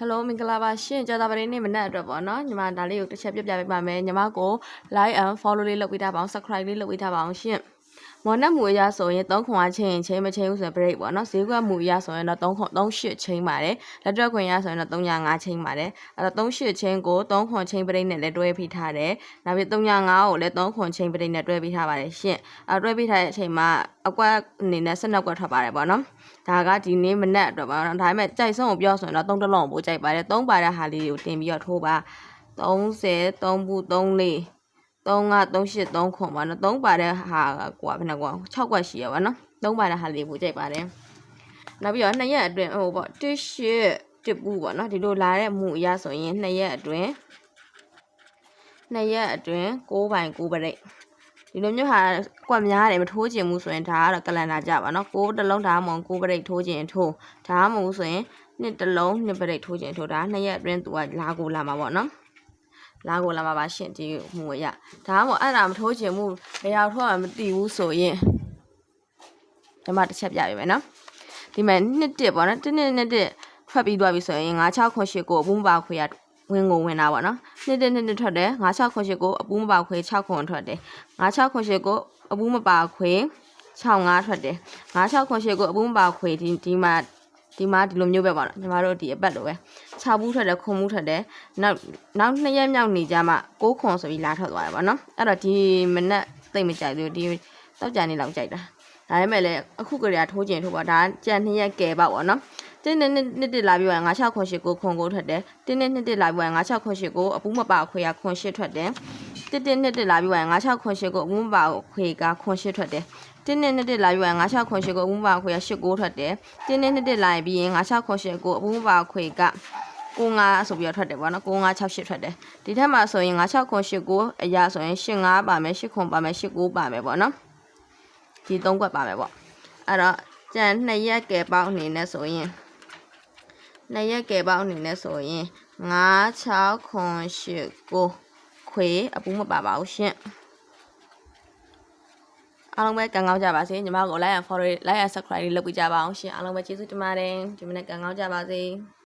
Hello မင်္ဂလာပါရှင်ကြာတာပတင်းနေ့မနက်အတွက်ပေါ့နော်ညီမဒါလေးကိုတစ်ချက်ပြပြပေးပါမယ်ညီမကို like and follow လေးလုပ်ပေးထားပါအောင် subscribe လေးလုပ်ပေးထားပါအောင်ရှင် မော်နက်မူအရဆိုရင်3ခွန်အချင်းချင်းမချင်းဘူးဆိုရင် break ပေါ့နော်ဈေးကွက်မူအရဆိုရင်တော့3ခွန်38ချင်းပါတယ်လက်တွက်ခွန်ရဆိုရင်တော့305ချင်းပါတယ်အဲ့တော့38ချင်းကို3ခွန်ချင်း break နဲ့လည်းတွဲဖိထားတယ်နောက်ပြီး305ကိုလည်း3ခွန်ချင်း break နဲ့တွဲဖိထားပါတယ်ရှင်အဲ့တွဲဖိထားတဲ့အချိန်မှာအကွက်အနေနဲ့12ကွက်ထွက်ပါတယ်ပေါ့နော်ဒါကဒီနေ့မနက်အတွက်ပါတော့ဒါပေမဲ့ကြိုက်ဆုံးကိုပြောဆိုရင်တော့3တလုံးပို့ကြိုက်ပါတယ်3ပါတဲ့ဟာလေးကိုတင်ပြီးတော့ထိုးပါ30 3ဘူး3လေး 3က38 3ခွန်ပါနော်3ပါတဲ့ဟာကွာဘယ်နှကွာ6ကွက်ရှိရပါနော်3ပါတဲ့ဟာလေးပို့ကြိုက်ပါတယ်နောက်ပြီးတော့2ရက်အတွင်းဟိုပေါ့1ရှစ်တစ်ဘူးပေါ့နော်ဒီလိုလာတဲ့မူအရဆိုရင်2ရက်အတွင်း2ရက်အတွင်း6ပိုင်9ပရိတ်ဒီလိုမျိုးဟာကွက်များတယ်မထိုးကျင်ဘူးဆိုရင်ဒါကတော့ကလန်ဒါကြပါနော်6တစ်လုံးဒါမှမဟုတ်9ပရိတ်ထိုးကျင်ထိုးဒါမှမဟုတ်ဆိုရင်နှစ်တစ်လုံးနှစ်ပရိတ်ထိုးကျင်ထိုးဒါ2ရက်အတွင်းသူကလာကိုလာမှာပေါ့နော် လာကိုလာမှာပါရှင်ဒီမူအရဒါမှမဟုတ်အဲ့ဒါမထိုးကျင်ဘူးဘယ်ရောက်ထိုးမှမသိဘူးဆိုရင်ဒီမှာတစ်ချက်ပြပေးမယ်နော်ဒီမှာနှစ်တစ်ပေါ့နော်တစ်နှစ်နှစ်တစ်ထွက်ပြီးသွားပြီဆိုရင်9 6ခွန်8ကိုအပူးမပါခွေရဝင်ကုန်ဝင်တာပေါ့နော်နှစ်တစ်နှစ်တစ်ထွက်တယ်9 6ခွန်8ကိုအပူးမပါခွေ6ခွန်ထွက်တယ်9 6ခွန်8ကိုအပူးမပါခွေ6 5ထွက်တယ်9 6ခွန်8ကိုအပူးမပါခွေဒီဒီမှာ ဒီမှာဒီလိုမျိုးပဲပေါ့နော်ညီမတို့ဒီအပတ်လိုပဲ6ဘူးထွက်တယ်ခွန်ဘူးထွက်တယ်နောက်နောက်2ရက်မြောက်နေကြမှ6ခွန်ဆိုပြီးလာထွက်သွားတယ်ပေါ့နော်အဲ့တော့ဒီမနက်သိမ့်မကြိုက်ဘူးဒီတောက်ကြနေလောက်ကြိုက်တာဒါပေမဲ့လည်းအခုကလေးကထိုးကျင်ထိုးပါဒါကြံ2ရက်ကဲပါပေါ့နော်တင်းနဲ့နှစ်နှစ်လာပြီးတော့ငါ6ခွန်8ကိုခွန်ကိုထွက်တယ်တင်းနဲ့နှစ်လာပြီးတော့ငါ6ခွန်8ကိုအပူးမပါခွေကခွန်8ထွက်တယ် တစ်တစ်နှစ်လာပြီးတော့ငါ6ခွန်8ကိုအပူးမပါခွေကခွန်8ထွက်တယ်တင်းနဲ့နှစ်လာပြီးတော့ငါ6ခွန်8ကိုအပူးမပါခွေက8ကိုထွက်တယ်တင်းနဲ့နှစ်လာပြီးရင်ငါ6ခွန်8ကိုအပူးမပါခွေကကိုငါဆိုပြီးတော့ထွက်တယ်ပေါ့နော်ကိုငါ6 8ထွက်တယ်ဒီထက်မှာဆိုရင်ငါ6ခွန်8ကိုအရာဆိုရင်8 5ပါမယ်8ခွန်ပါမယ်8 9ပါမယ်ပေါ့နော်ဒီ၃ခွက်ပါမယ်ပေါ့အဲ့တော့ကြံ2ရက်ကဲပေါက်အနေနဲ့ဆိုရင်2ရက်ကဲပေါက်အနေနဲ့ဆိုရင်9 6ခွန်8ကို ခွေအပူးမပါပါဘူးရှင်အားလုံးပဲကံကောင်းကြပါစေညီမကို like and follow like and subscribe လေးလုပ်ပေးကြပါအောင်ရှင်အားလုံးပဲကျေးဇူးတင်ပါတယ်ဒီမနေ့ကံကောင်းကြပါစေ